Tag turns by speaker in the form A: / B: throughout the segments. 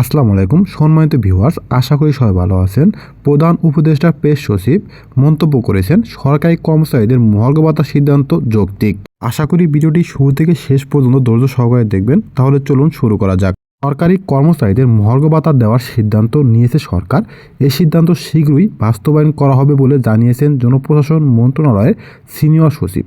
A: আসসালামু আলাইকুম, সম্মানিত ভিউয়ার্স, আশা করি সবাই ভালো আছেন। প্রধান উপদেষ্টা পেশ সচিব মন্তব্য করেছেন, সরকারি কর্মচারীদের মহার্ঘ ভাতা সিদ্ধান্ত যৌক্তিক। আশা করি ভিডিওটি শুরু থেকে শেষ পর্যন্ত ধৈর্য সহকারে দেখবেন, তাহলে চলুন শুরু করা যাক। সরকারি কর্মচারীদের মহার্ঘ ভাতা দেওয়ার সিদ্ধান্ত নিয়েছে সরকার। এই সিদ্ধান্ত শীঘ্রই বাস্তবায়ন করা হবে বলে জানিয়েছেন জনপ্রশাসন মন্ত্রণালয়ের সিনিয়র সচিব।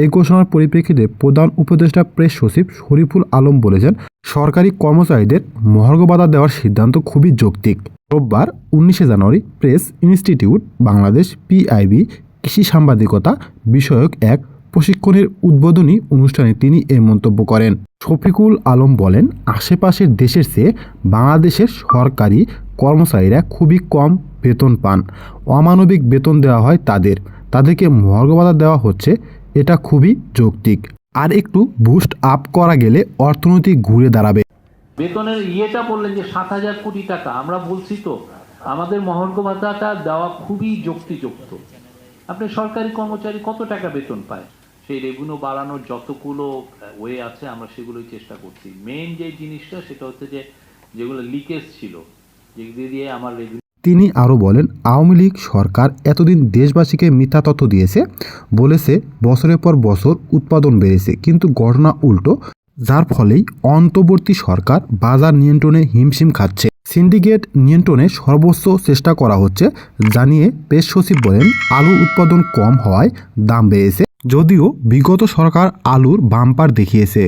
A: এই ঘোষণার পরিপ্রেক্ষিতে প্রধান উপদেষ্টা প্রেস সচিব শরীফুল আলম বলেছেন, সরকারি কর্মচারীদের মহার্ঘ ভাতা দেওয়ার সিদ্ধান্ত খুবই যৌক্তিক। রোববার উনিশে January press institute, Bangladesh PIB কৃষি সাংবাদিকতা বিষয়ক এক প্রশিক্ষণের উদ্বোধনী অনুষ্ঠানে তিনি এ মন্তব্য করেন। শফিকুল আলম বলেন, আশেপাশের দেশের চেয়ে বাংলাদেশের সরকারি কর্মচারীরা খুবই কম বেতন পান। অমানবিক বেতন দেওয়া হয় তাদের। তাদেরকে ভাতা দেওয়া হচ্ছে, এটা খুবই যৌক্তিক। আর একটু বুস্ট আপ করা গেলে অর্থনীতি ঘুরে দাঁড়াবে।
B: বেতনের ইয়েটা বললেন যে সাত হাজার কোটি টাকা। আমরা বলছি তো, আমাদের মহার্ঘ ভাতাটা দেওয়া খুবই যুক্তিযুক্ত। আপনি সরকারি কর্মচারী কত টাকা বেতন পায়? সেই রেভিনিউ বাড়ানোর যতগুলো ওয়ে আছে, আমরা সেগুলোই চেষ্টা করছি। মেইন যে জিনিসটা, সেটা হচ্ছে যে, যেগুলো লিকেজ ছিল দিয়ে আমার রেভিনিউ
A: তিনি আরও বলেন, আওয়ামী লীগ সরকার এতদিন দেশবাসীকে মিথ্যা তথ্য দিয়েছে, বলেছে বছরের পর বছর উৎপাদন বেড়েছে, কিন্তু ঘটনা উল্টো, যার ফলেই অন্তর্বর্তী সরকার বাজার নিয়ন্ত্রণে হিমশিম খাচ্ছে। সিন্ডিকেট নিয়ন্ত্রণে সর্বোচ্চ চেষ্টা করা হচ্ছে, জানিয়ে পেশ সচিব বলেন আলু উৎপাদন কম হওয়ায় দাম বেড়েছে। যদিও বিগত সরকার আলুর বাম্পার দেখিয়েছে।